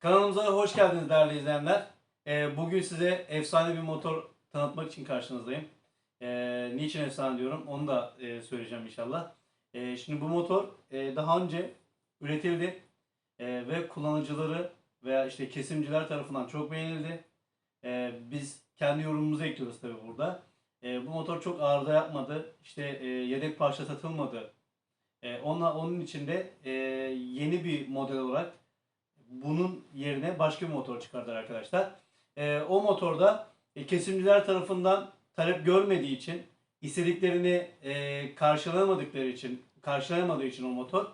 Kanalımıza hoş geldiniz değerli izleyenler. Ee, bugün size efsane bir motor tanıtmak için karşınızdayım. Ee, niçin efsane diyorum onu da e, söyleyeceğim inşallah. Ee, şimdi bu motor e, daha önce üretildi E, ve kullanıcıları veya işte kesimciler tarafından çok beğenildi. Biz kendi yorumumuzu ekliyoruz tabii burada. Bu motor çok arıza yapmadı. İşte e, yedek parça satılmadı. Onunla, onun için de e, yeni bir model olarak bunun yerine başka bir motor çıkardılar arkadaşlar. Ee, o motorda e, kesimciler tarafından talep görmediği için istediklerini e, karşılayamadıkları için karşılayamadığı için o motor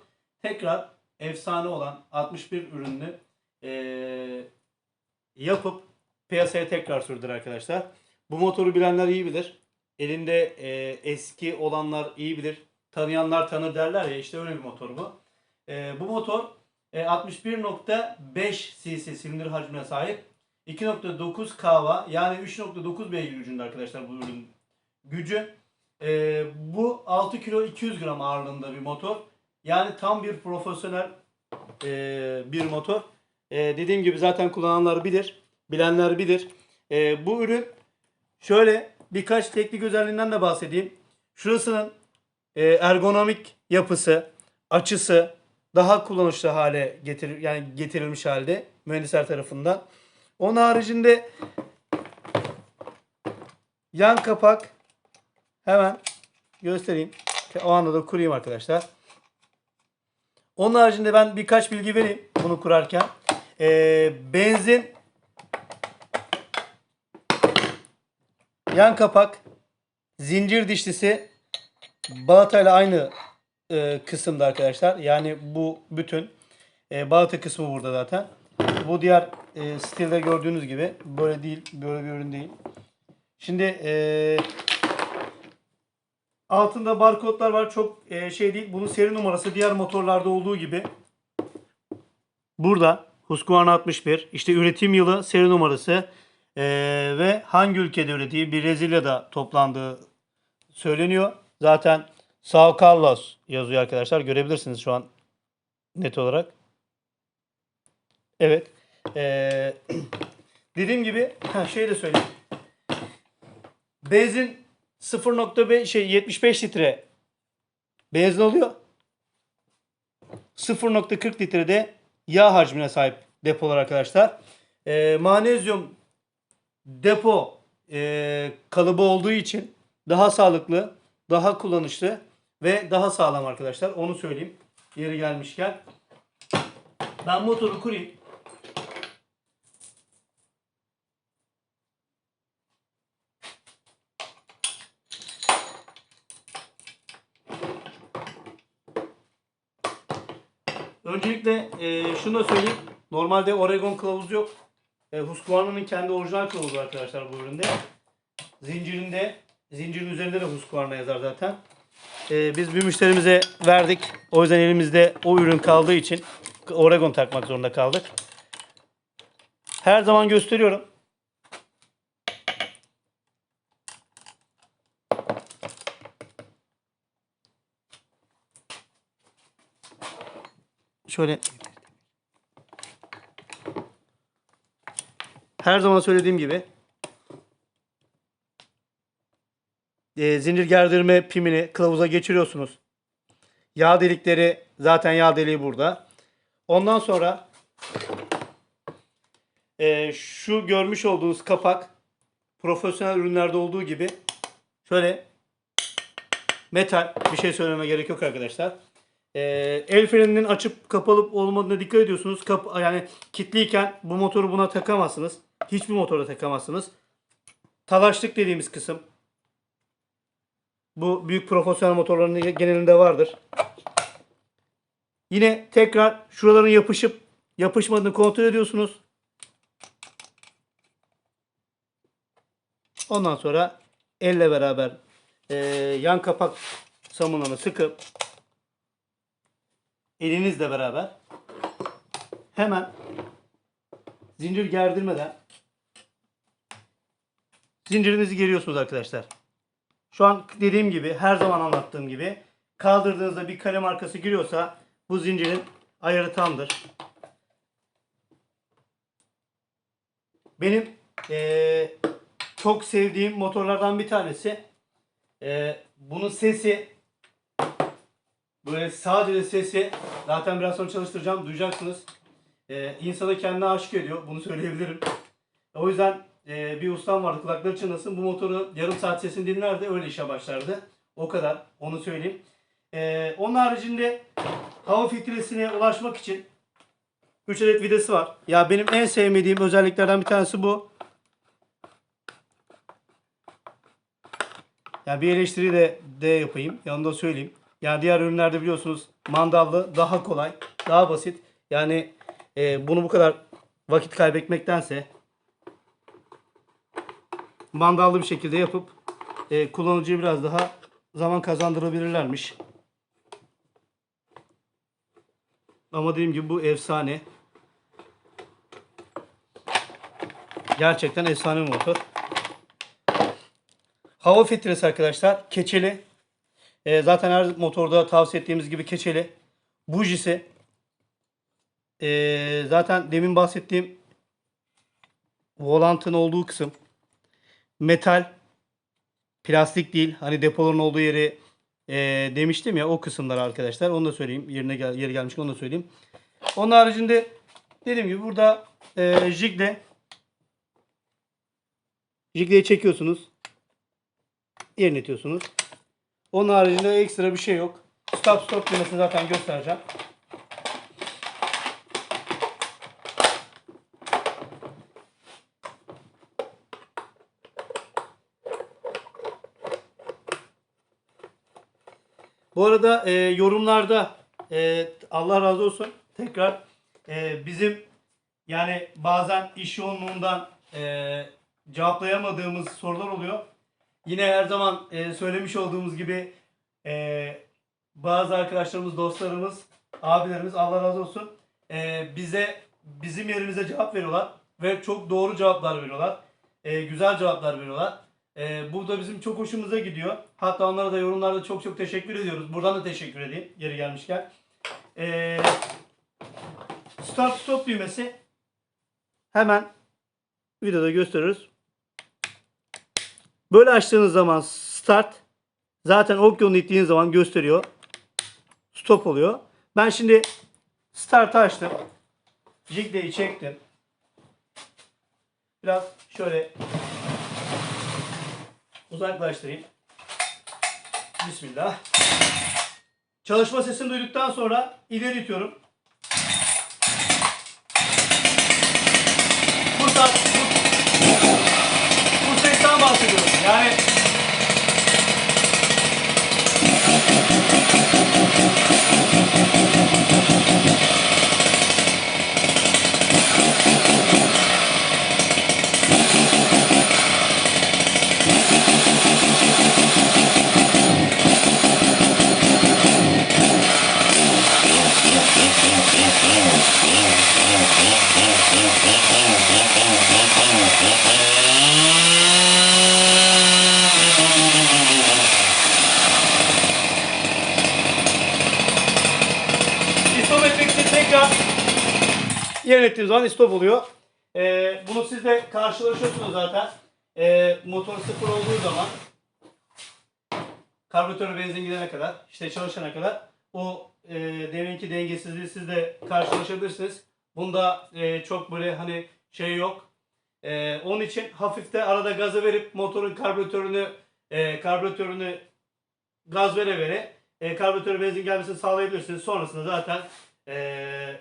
tekrar efsane olan 61 ürünlü e, yapıp piyasaya tekrar sürdüler arkadaşlar. Bu motoru bilenler iyi bilir. Elinde e, eski olanlar iyi bilir. Tanıyanlar tanır derler ya işte öyle bir motor bu. E, bu motor e, 61.5 cc silindir hacmine sahip. 2.9 kava yani 3.9 beygir gücünde arkadaşlar bu ürün gücü. E, bu 6 kilo 200 gram ağırlığında bir motor. Yani tam bir profesyonel e, bir motor. E, dediğim gibi zaten kullananlar bilir. Bilenler bilir. E, bu ürün şöyle birkaç teknik özelliğinden de bahsedeyim. Şurasının e, ergonomik yapısı, açısı daha kullanışlı hale getir yani getirilmiş halde mühendisler tarafından. Onun haricinde yan kapak hemen göstereyim. O anda da kurayım arkadaşlar. Onun haricinde ben birkaç bilgi vereyim bunu kurarken. Ee, benzin yan kapak zincir dişlisi balata ile aynı e, kısımda arkadaşlar. Yani bu bütün e, balata kısmı burada zaten. Bu diğer e, stilde gördüğünüz gibi böyle değil, böyle bir ürün değil. Şimdi e, altında barkodlar var. Çok e, şey değil. Bunun seri numarası diğer motorlarda olduğu gibi burada Husqvarna 61 işte üretim yılı seri numarası e, ve hangi ülkede ürettiği Brezilya'da toplandığı söyleniyor. Zaten Sao Carlos yazıyor arkadaşlar. Görebilirsiniz şu an net olarak. Evet. Ee, dediğim gibi şey de söyleyeyim. Benzin 0.5 şey 75 litre benzin alıyor. 0.40 litrede yağ hacmine sahip depolar arkadaşlar. Ee, manezyum depo e, kalıbı olduğu için daha sağlıklı, daha kullanışlı ve daha sağlam arkadaşlar. Onu söyleyeyim. Yeri gelmişken. Ben motoru kurayım. Öncelikle e, şunu da söyleyeyim. Normalde Oregon kılavuzu yok. E, Husqvarna'nın kendi orijinal kılavuzu arkadaşlar bu üründe. Zincirinde, zincirin üzerinde de Husqvarna yazar zaten. E, biz bir müşterimize verdik. O yüzden elimizde o ürün kaldığı için Oregon takmak zorunda kaldık. Her zaman gösteriyorum. Şöyle her zaman söylediğim gibi e, zincir gerdirme pimini kılavuza geçiriyorsunuz. Yağ delikleri zaten yağ deliği burada. Ondan sonra e, şu görmüş olduğunuz kapak profesyonel ürünlerde olduğu gibi şöyle metal bir şey söyleme gerek yok arkadaşlar. E, el freninin açıp kapalı olmadığına dikkat ediyorsunuz. Kap yani kilitliyken bu motoru buna takamazsınız. Hiçbir motora takamazsınız. Talaşlık dediğimiz kısım bu büyük profesyonel motorların genelinde vardır. Yine tekrar şuraların yapışıp yapışmadığını kontrol ediyorsunuz. Ondan sonra elle beraber eee, yan kapak samunanı sıkıp elinizle beraber hemen zincir gerdirmeden zincirinizi geriyorsunuz arkadaşlar. Şu an dediğim gibi her zaman anlattığım gibi kaldırdığınızda bir kare markası giriyorsa bu zincirin ayarı tamdır. benim e, çok sevdiğim motorlardan bir tanesi. E, bunun sesi böyle sadece sesi zaten biraz sonra çalıştıracağım duyacaksınız. E, insanı kendine aşık ediyor. Bunu söyleyebilirim. O yüzden e, bir ustam vardı kulakları çınlasın. Bu motoru yarım saat sesini dinlerdi öyle işe başlardı. O kadar onu söyleyeyim. E, onun haricinde hava filtresine ulaşmak için 3 adet vidası var. Ya benim en sevmediğim özelliklerden bir tanesi bu. Ya bir eleştiri de, de yapayım. Yanında söyleyeyim. Yani diğer ürünlerde biliyorsunuz mandallı daha kolay, daha basit. Yani e, bunu bu kadar vakit kaybetmektense mandallı bir şekilde yapıp e, kullanıcıya biraz daha zaman kazandırabilirlermiş. Ama dediğim gibi bu efsane. Gerçekten efsane bir motor. Hava filtresi arkadaşlar. Keçeli. Ee, zaten her motorda tavsiye ettiğimiz gibi keçeli. Bujisi. Ee, zaten demin bahsettiğim volantın olduğu kısım. Metal. Plastik değil. Hani depoların olduğu yeri e, demiştim ya o kısımlar arkadaşlar. Onu da söyleyeyim. Yerine gel yeri gelmişken onu da söyleyeyim. Onun haricinde dediğim gibi burada e, jigle jigleyi çekiyorsunuz. Yerine itiyorsunuz. Onun haricinde ekstra bir şey yok. Stop stop düğmesini zaten göstereceğim. Bu arada e, yorumlarda e, Allah razı olsun tekrar e, bizim yani bazen iş yoğunluğundan e, cevaplayamadığımız sorular oluyor. Yine her zaman e, söylemiş olduğumuz gibi e, bazı arkadaşlarımız, dostlarımız, abilerimiz Allah razı olsun e, bize bizim yerimize cevap veriyorlar ve çok doğru cevaplar veriyorlar. E, güzel cevaplar veriyorlar. E, bu da bizim çok hoşumuza gidiyor. Hatta onlara da yorumlarda çok çok teşekkür ediyoruz. Buradan da teşekkür edeyim yeri gelmişken. E, start stop düğmesi hemen videoda gösteriyoruz. Böyle açtığınız zaman start zaten Okyon'u ittiğiniz zaman gösteriyor. Stop oluyor. Ben şimdi start'ı açtım. Jigleyi çektim. Biraz şöyle uzaklaştırayım. Bismillah. Çalışma sesini duyduktan sonra ileri itiyorum. Bu, saat, bu, bu sesten bahsediyorum. Yani İstop tekrar yerine ettiğim zaman istop oluyor. Ee, bunu siz de karşılaşıyorsunuz zaten. Ee, motor sıfır olduğu zaman karbüratörü benzin gidene kadar, işte çalışana kadar o e, deminki dengesizliği siz de karşılaşabilirsiniz. Bunda e, çok böyle hani şey yok. E, onun için hafif de arada gazı verip motorun karbüratörünü e, karbüratörünü gaz vere vere e, karbüratörü benzin gelmesini sağlayabilirsiniz. Sonrasında zaten e,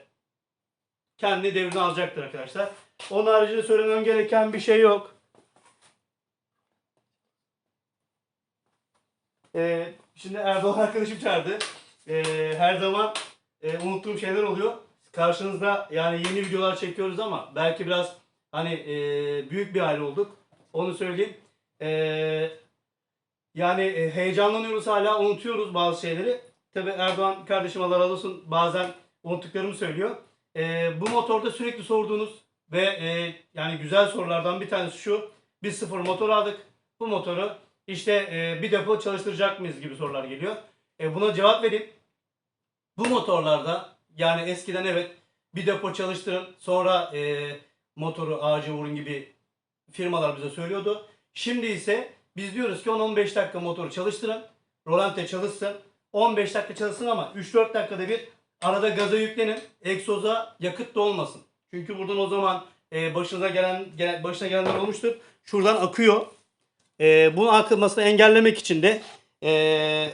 kendi devrini alacaktır arkadaşlar. Onun haricinde söylemem gereken bir şey yok. E, şimdi Erdoğan arkadaşım çağırdı. E, her zaman e, unuttuğum şeyler oluyor. Karşınızda yani yeni videolar çekiyoruz ama belki biraz hani e, büyük bir aile olduk. Onu söyleyeyim. E, yani e, heyecanlanıyoruz hala unutuyoruz bazı şeyleri. Tabi Erdoğan kardeşim Allah razı olsun bazen unuttuklarımı söylüyor. E, bu motorda sürekli sorduğunuz ve e, yani güzel sorulardan bir tanesi şu. Biz sıfır motor aldık. Bu motoru işte e, bir depo çalıştıracak mıyız gibi sorular geliyor. E, buna cevap vereyim. Bu motorlarda yani eskiden evet bir depo çalıştırın sonra e, motoru ağaca vurun gibi firmalar bize söylüyordu. Şimdi ise biz diyoruz ki 10-15 dakika motoru çalıştırın. Rolante çalışsın. 15 dakika çalışsın ama 3-4 dakikada bir arada gaza yüklenin. Egzoza yakıt da olmasın. Çünkü buradan o zaman e, başınıza gelen, gelen başına gelenler olmuştur. Şuradan akıyor. E, bunun akılmasını engellemek için de e,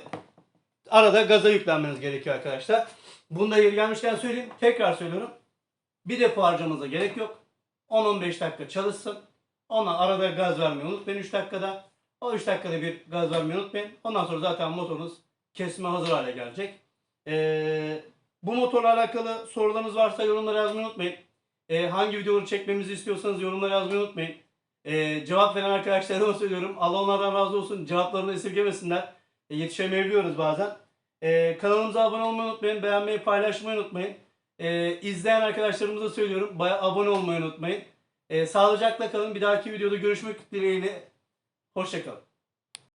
arada gaza yüklenmeniz gerekiyor arkadaşlar. Bunda yeri gelmişken söyleyeyim. Tekrar söylüyorum. Bir depo harcamanıza gerek yok. 10-15 dakika çalışsın. Ona arada gaz vermeyi unutmayın 3 dakikada. O 3 dakikada bir gaz vermeyi unutmayın. Ondan sonra zaten motorunuz kesme hazır hale gelecek. Ee, bu motorla alakalı sorularınız varsa yorumlara yazmayı unutmayın. Ee, hangi videoları çekmemizi istiyorsanız yorumlara yazmayı unutmayın. Ee, cevap veren arkadaşlarıma söylüyorum. Allah onlardan razı olsun. Cevaplarını esirgemesinler. E, yetişemeyebiliyoruz bazen. Ee, kanalımıza abone olmayı unutmayın. Beğenmeyi, paylaşmayı unutmayın. Ee, izleyen arkadaşlarımıza söylüyorum. Baya abone olmayı unutmayın. Ee, sağlıcakla kalın. Bir dahaki videoda görüşmek dileğiyle. Hoşçakalın.